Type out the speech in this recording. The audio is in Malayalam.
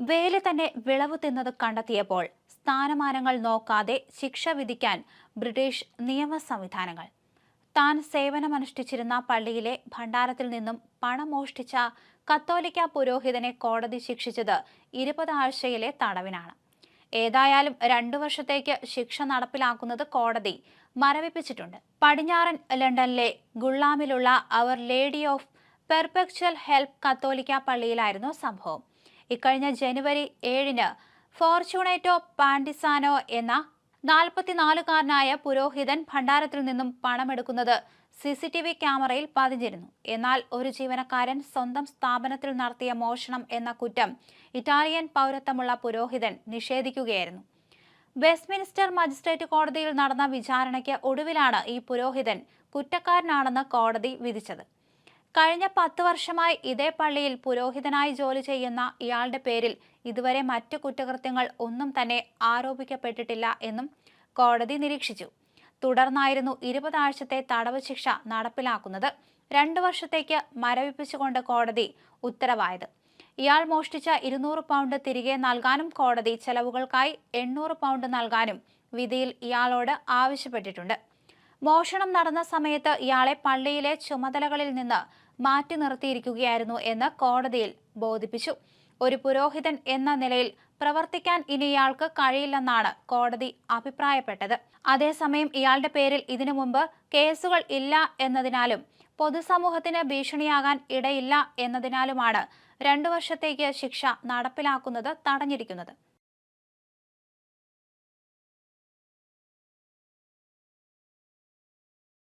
വേൽ തന്നെ വിളവ് തിന്നത് കണ്ടെത്തിയപ്പോൾ സ്ഥാനമാനങ്ങൾ നോക്കാതെ ശിക്ഷ വിധിക്കാൻ ബ്രിട്ടീഷ് നിയമ സംവിധാനങ്ങൾ താൻ സേവനമനുഷ്ഠിച്ചിരുന്ന പള്ളിയിലെ ഭണ്ഡാരത്തിൽ നിന്നും പണം മോഷ്ടിച്ച കത്തോലിക്ക പുരോഹിതനെ കോടതി ശിക്ഷിച്ചത് ഇരുപത് ആഴ്ചയിലെ തടവിനാണ്. ഏതായാലും രണ്ടു വർഷത്തേക്ക് ശിക്ഷ നടപ്പിലാക്കുന്നത് കോടതി മരവിപ്പിച്ചിട്ടുണ്ട്. പടിഞ്ഞാറൻ ലണ്ടനിലെ ഗുള്ളാമിലുള്ള Our Lady of Perpetual Help കത്തോലിക്ക പള്ളിയിലായിരുന്നു സംഭവം. ഇക്കഴിഞ്ഞ ജനുവരി ഏഴിന് ഫോർച്യൂണേറ്റോ പാൻഡിസാനോ എന്ന നാൽപ്പത്തിനാലുകാരനായ പുരോഹിതൻ ഭണ്ഡാരത്തിൽ നിന്നും പണമെടുക്കുന്നത് സി സി ടി വി ക്യാമറയിൽ പതിഞ്ഞിരുന്നു. എന്നാൽ ഒരു ജീവനക്കാരൻ സ്വന്തം സ്ഥാപനത്തിൽ നടത്തിയ മോഷണം എന്ന കുറ്റം ഇറ്റാലിയൻ പൗരത്വമുള്ള പുരോഹിതൻ നിഷേധിക്കുകയായിരുന്നു. വെസ്റ്റ്മിൻസ്റ്റർ മജിസ്ട്രേറ്റ് കോടതിയിൽ നടന്ന വിചാരണയ്ക്ക് ഒടുവിലാണ് ഈ പുരോഹിതൻ കുറ്റക്കാരനാണെന്ന് കോടതി വിധിച്ചത്. കഴിഞ്ഞ പത്ത് വർഷമായി ഇതേ പള്ളിയിൽ പുരോഹിതനായി ജോലി ചെയ്യുന്ന ഇയാളുടെ പേരിൽ ഇതുവരെ മറ്റു കുറ്റകൃത്യങ്ങൾ ഒന്നും തന്നെ ആരോപിക്കപ്പെട്ടിട്ടില്ല എന്നും കോടതി നിരീക്ഷിച്ചു. തുടർന്നായിരുന്നു ഇരുപതാഴ്ചത്തെ തടവ് ശിക്ഷ നടപ്പിലാക്കുന്നത്. രണ്ടു വർഷത്തേക്ക് മരവിപ്പിച്ചുകൊണ്ട് കോടതി ഉത്തരവായത്. ഇയാൾ മോഷ്ടിച്ച ഇരുന്നൂറ് പൗണ്ട് തിരികെ നൽകാനും കോടതി ചെലവുകൾക്കായി എണ്ണൂറ് പൗണ്ട് നൽകാനും വിധിയിൽ ഇയാളോട് ആവശ്യപ്പെട്ടിട്ടുണ്ട്. മോഷണം നടന്ന സമയത്ത് ഇയാളെ പള്ളിയിലെ ചുമതലകളിൽ നിന്ന് മാറ്റി നിർത്തിയിരിക്കുകയായിരുന്നു എന്ന് കോടതിയിൽ ബോധിപ്പിച്ചു. ഒരു പുരോഹിതൻ എന്ന നിലയിൽ പ്രവർത്തിക്കാൻ ഇനി ഇയാൾക്ക് കഴിയില്ലെന്നാണ് കോടതി അഭിപ്രായപ്പെട്ടത്. അതേസമയം ഇയാളുടെ പേരിൽ ഇതിനു മുമ്പ് കേസുകൾ ഇല്ല എന്നതിനാലും പൊതുസമൂഹത്തിന് ഭീഷണിയാകാൻ ഇടയില്ല എന്നതിനാലുമാണ് രണ്ടു വർഷത്തേക്ക് ശിക്ഷ നടപ്പിലാക്കുന്നത് തടഞ്ഞിരിക്കുന്നത്.